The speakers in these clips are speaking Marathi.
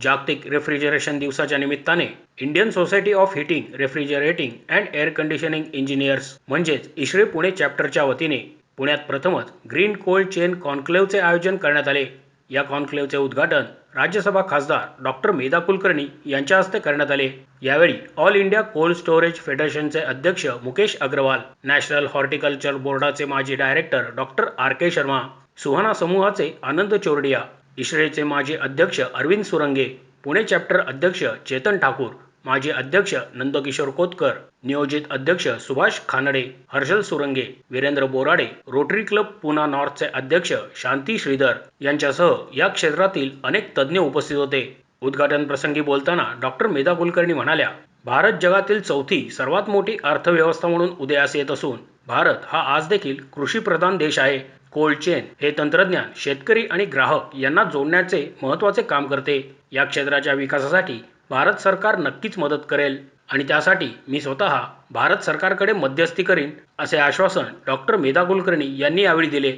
जागतिक रेफ्रिजरेशन दिवसाच्या निमित्ताने Indian society of heating refrigerating and air conditioning engineers म्हणजेच इश्रे पुणे चॅप्टरच्या वतीने पुण्यात प्रथमच ग्रीन कोल्ड चेन कॉन्क्लेव्हचे आयोजन करण्यात आले. या कॉन्क्लेव्हचे उद्घाटन राज्यसभा खासदार डॉक्टर मेधा कुलकर्णी यांच्या हस्ते करण्यात आले. यावेळी ऑल इंडिया कोल्ड स्टोरेज फेडरेशनचे अध्यक्ष मुकेश अग्रवाल नॅशनल हॉर्टिकल्चर बोर्डाचे माजी director doctor R K Sharma Suhana समूहाचे आनंद चोरडिया इश्रेचे माजी अध्यक्ष अरविंद सुरंगे पुणे चॅप्टर अध्यक्ष चेतन ठाकूर माजी अध्यक्ष नंदकिशोर कोतकर नियोजित अध्यक्ष सुभाष खानडे हर्षल सुरंगे वीरेंद्र बोराडे रोटरी क्लब पुना नॉर्थचे अध्यक्ष शांती श्रीधर यांच्यासह या क्षेत्रातील अनेक तज्ज्ञ उपस्थित होते. उद्घाटन प्रसंगी बोलताना डॉक्टर मेधा कुलकर्णी म्हणाल्या भारत जगातील चौथी सर्वात मोठी अर्थव्यवस्था म्हणून उदयास येत असून भारत हा आज देखील कृषीप्रधान देश आहे. कोल्ड चेन हे तंत्रज्ञान शेतकरी आणि ग्राहक यांना जोडण्याचे महत्त्वाचे काम करते. या क्षेत्राच्या विकासासाठी भारत सरकार नक्कीच मदत करेल आणि त्यासाठी मी स्वतः भारत सरकारकडे मध्यस्थी करीन असे आश्वासन डॉक्टर मेधा कुलकर्णी यांनी यावेळी दिले.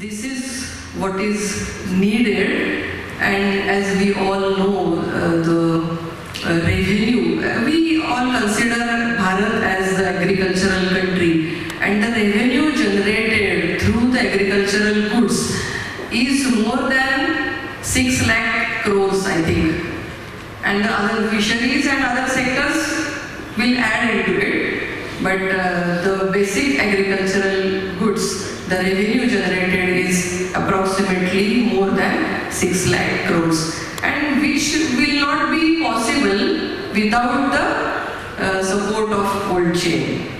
This is what is needed, and as we all know, uh, the uh, revenue, uh, we all consider And the other fisheries and other sectors will add into it. But uh, the basic agricultural goods, the revenue generated is approximately more than 6 lakh crores. And which will not be possible without the uh, support of cold chain.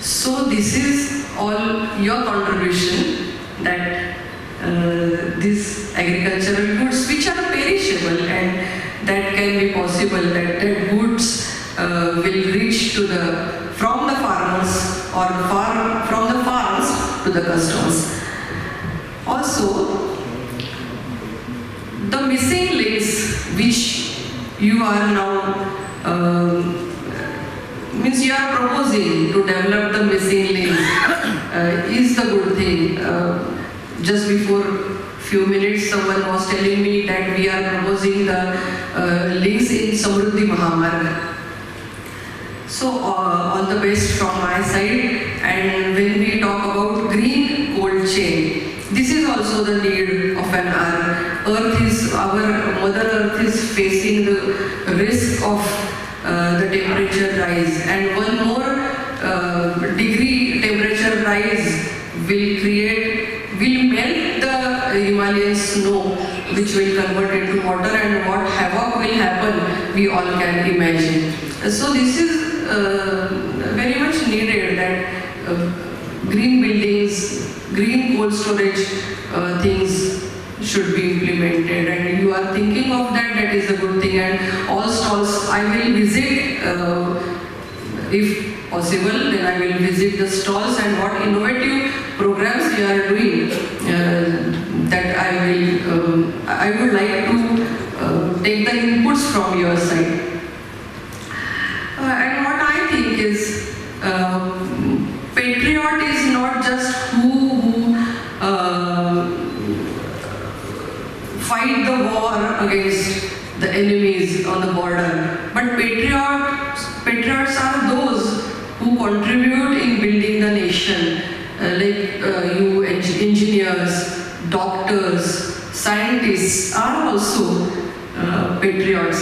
So this is all your contribution that uh, these agricultural goods which are perishable and that can be possible that the goods uh, will reach to the from the farmers or far from the farms to the customers. Also, the missing links which you are now um, means you are proposing to develop the missing links uh, is the good thing. Uh, just before few minutes, someone was telling me that we are proposing the uh, links in Samruddhi Mahamarg. So uh, all the best from my side. And when we talk about green cold chain, this is also the need of an earth. Earth is our Mother Earth is facing the risk of uh, the temperature rise, and one more uh, degree temperature rise will create will melt the Himalayan snow, which will convert into water, and what havoc will happen, we all can imagine. So this is uh, very much needed that uh, green buildings, green cold storage uh, things should be implemented. And you are thinking of that that is a good thing. And all stalls i will visit uh, if possible then i will visit the stalls and what innovative programs you are doing. Uh, that i will um, i would like to uh, take the inputs from your side. Uh, and what I think is, uh, patriot is not just who, who uh, fight the war against the enemies on the border, but patriots, patriots are those who contribute in building the nation, uh, like uh, you eng- engineers, doctors, scientists are also uh, patriots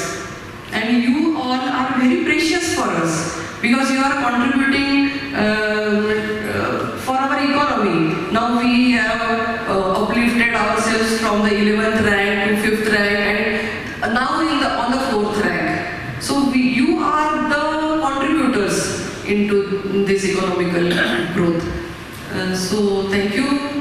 and you all are very precious for us because you are contributing uh, uh, for our economy. Now we have uh, uplifted ourselves from the 11th rank to 5th rank and now in the, on the 4th rank. So we, you are the contributors into this economical growth. Uh, so thank you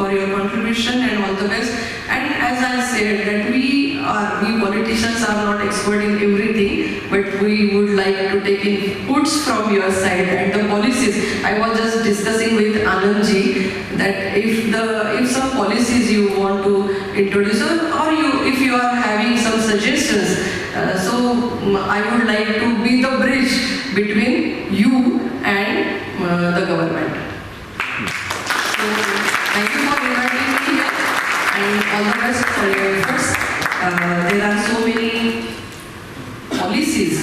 for your contribution and all the best. And as I said that we are, we politicians are not expert in everything, but we would like to take inputs from your side and the policies. I was just discussing with Anandji that if the, if some policies you want to introduce or you, if you are having some suggestions, uh, so I would like to be the bridge between you and uh, the government. And all the best for your efforts. uh, there are so many policies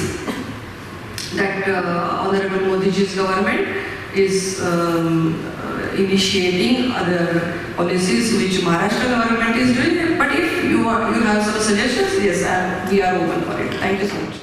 that uh, Honorable Modi's government is um, uh, initiating other policies which Maharashtra government is doing. But if you are, you have some suggestions, yes, I, we are open for it. Thank you so much.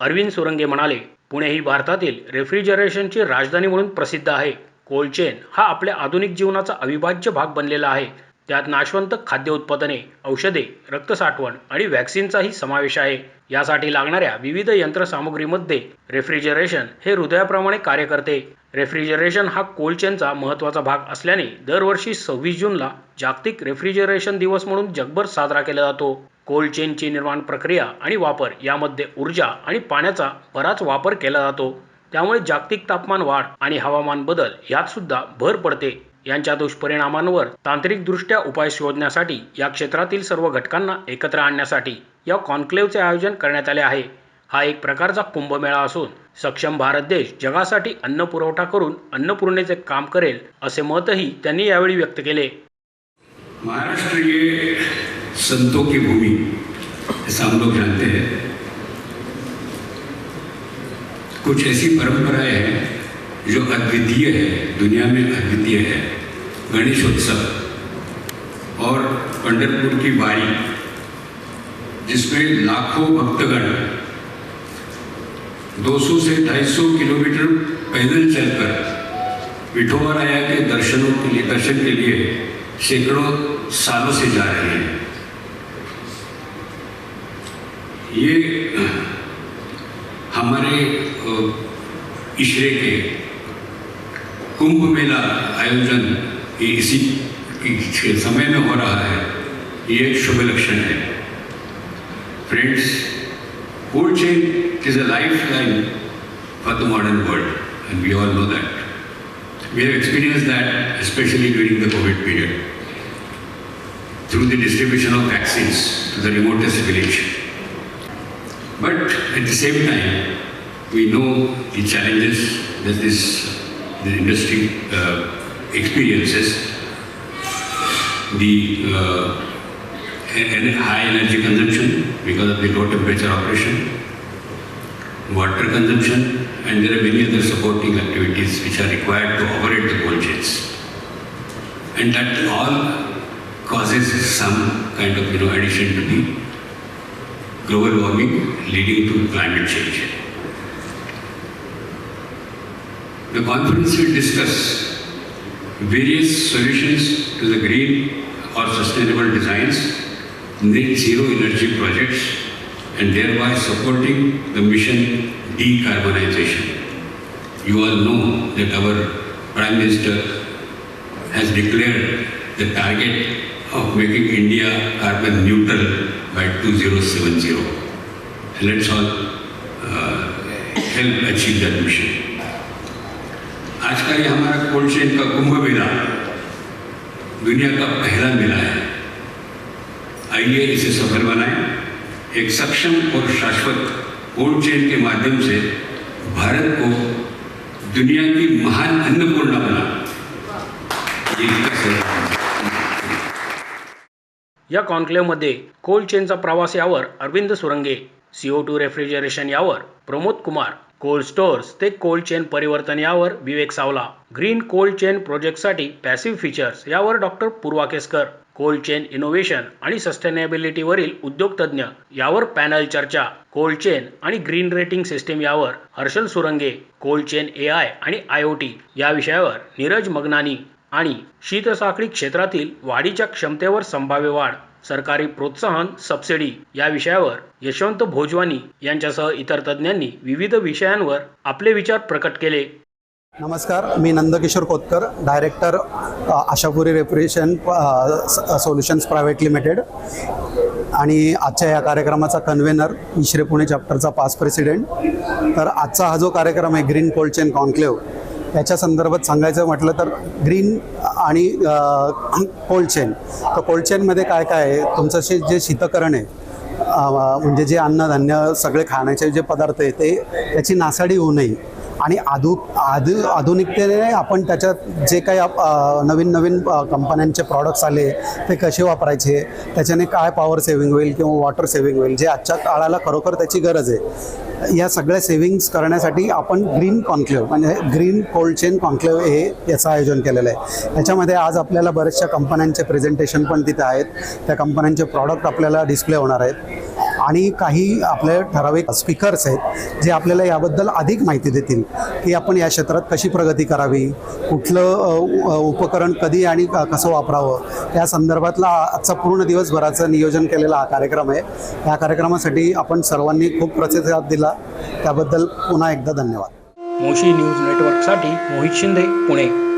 Arvind Surange म्हणाले पुणे ही भारतातील रेफ्रिजरेशनची राजधानी म्हणून प्रसिद्ध आहे कोल्ड चेन हा आपल्या आधुनिक जीवनाचा अविभाज्य भाग बनलेला आहे त्यात नाशवंत खाद्य उत्पादने औषधे रक्तसाठवण आणि व्हॅक्सिनचाही समावेश आहे. यासाठी लागणाऱ्या विविध यंत्रसामुग्रीमध्ये रेफ्रिजरेशन हे हृदयाप्रमाणे कार्य करते. रेफ्रिजरेशन हा कोल्ड चेनचा महत्त्वाचा भाग असल्याने दरवर्षी सव्वीस जूनला जागतिक रेफ्रिजरेशन दिवस म्हणून जगभर साजरा केला जातो. कोल्ड चेनची निर्माण प्रक्रिया आणि वापर यामध्ये ऊर्जा आणि पाण्याचा बराच वापर केला जातो. त्यामुळे जागतिक तापमान वाढ आणि हवामान बदल यात सुद्धा भर पडते. यांच्या दुष्परिणामांवर तांत्रिकदृष्ट्या उपाय शोधण्यासाठी या क्षेत्रातील सर्व घटकांना एकत्र आणण्यासाठी या कॉन्क्लेव्हचे आयोजन करण्यात आले आहे. हा एक प्रकारचा कुंभमेळा असून सक्षम भारत देश जगासाठी अन्न पुरवठा करून अन्नपूर्णेचे काम करेल असे मतही त्यांनी यावेळी व्यक्त केले. महाराष्ट्र ये संतों की भूमि ऐसा हम लोग जानते हैं। कुछ ऐसी परंपराएं हैं जो अद्वितीय है, दुनिया में अद्वितीय है, गणेशोत्सव। और पंडरपुर की वारी जिसमें लाखों भक्तगण 200 से 250 किलोमीटर पैदल चलकर विठोबराया के दर्शनों के लिए, दर्शन के लिए सैकड़ों सालों से जा रहे हैं। ये हमारे इशरे के कुंभ मेला आयोजन इसी के समय में हो रहा है। ये शुभ लक्षण है। Friends cold chain is a life line for the modern world and we all know that we have experience that specially during the COVID period through the distribution of vaccine to the remotest village but at the same time we know the challenges this the industry uh, experiences the uh, high energy consumption because of the low temperature operation, water consumption, and there are many other supporting activities which are required to operate the cold chains. And that all causes some kind of you know addition to the global warming leading to climate change. The conference will discuss various solutions to the green or sustainable designs, net zero energy projects, and thereby supporting the mission decarbonization. You all know that our Prime Minister has declared the target of making India carbon neutral by 2070. And let's all uh, help achieve that mission. आज का ये हमारा कोल्ड चेन का कुंभ मेला दुनिया का पहला मेला है। आइए इसे सफल बनाएं। एक सक्षम और शाश्वत कोल्ड चेन के माध्यम से भारत को दुनिया की महान अन्नपूर्णा बना। या कॉन्क्लेव्हमध्ये कोल्ड चेनचा प्रवास यावर Arvind Surange CO two refrigeration यावर प्रमोद कुमार कोल्ड स्टोअर्स ते कोल्ड चेन परिवर्तन यावर Vivek Savla. Green cold chain प्रोजेक्टसाठी पॅसिव्ह फीचर्स यावर doctor Purva Keskar cold chain innovation आणि सस्टेनेबिलिटीवरील उद्योगतज्ञ यावर पॅनल चर्चा. कोल्ड चेन आणि ग्रीन रेटिंग सिस्टीम यावर Harshal Surange. Cold chain A I आणि आय ओ टी या विषयावर नीरज मगनानी आणि शीतसाखळी क्षेत्रातील वाढीच्या क्षमतेवर संभाव्य वाढ. सरकारी प्रोत्साहन सबसिडी या विषयावर यशवंत भोजवानी यांच्यासह इतर तज्ज्ञांनी विविध विषयांवर आपले विचार प्रकट केले. नमस्कार मी Nandkishor Kotkar director Ashapuri reparation solutions private limited आणि आजच्या या कार्यक्रमाचा कन्व्हेनर इशरे पुणे चॅप्टरचा पास प्रेसिडेंट तर आजचा हा जो कार्यक्रम आहे ग्रीन कोल्ड चेन कॉन्क्लेव्ह याच्या संदर्भात सांगायचं म्हटलं तर ग्रीन आणि कोल्ड चेन तर कोल्ड चेनमध्ये काय काय आहे? तुमचं शे जे शीतकरण आहे म्हणजे जे अन्नधान्य सगळे खाण्याचे जे पदार्थ आहे ते त्याची नासाडी होऊ नये. आणि आधु आधु आधुनिकतेने आपण त्याच्यात जे काही आप- नवीन नवीन कंपन्यांचे प्रॉडक्ट्स आले ते कसे वापरायचे त्याच्याने काय पॉवर सेव्हिंग होईल किंवा वॉटर सेव्हिंग होईल जे आजच्या काळाला खरोखर त्याची गरज आहे. या सगळ्या सेव्हिंग्स करण्यासाठी आपण ग्रीन कॉन्क्लेव्ह म्हणजे ग्रीन कोल्ड चेन कॉन्क्लेव्ह हे याचं आयोजन केलेलं आहे. याच्यामध्ये आज आपल्याला बऱ्याचशा कंपन्यांचे प्रेझेंटेशन पण तिथे आहेत. त्या कंपन्यांचे प्रॉडक्ट आपल्याला डिस्प्ले होणार आहेत. आणि काही आपले ठराविक स्पीकर्स आहेत जे आपल्याला याबद्दल अधिक माहिती देतील की आपण या क्षेत्रात कशी प्रगती करावी कुठलं उपकरण कधी आणि क- कसं वापरावं या संदर्भातला आजचा पूर्ण दिवसभराचं नियोजन केलेला हा कार्यक्रम आहे. या कार्यक्रमासाठी आपण सर्वांनी खूप प्रतिसाद दिला. त्याबद्दल पुन्हा एकदा धन्यवाद. मोशी न्यूज नेटवर्कसाठी मोहित शिंदे पुणे.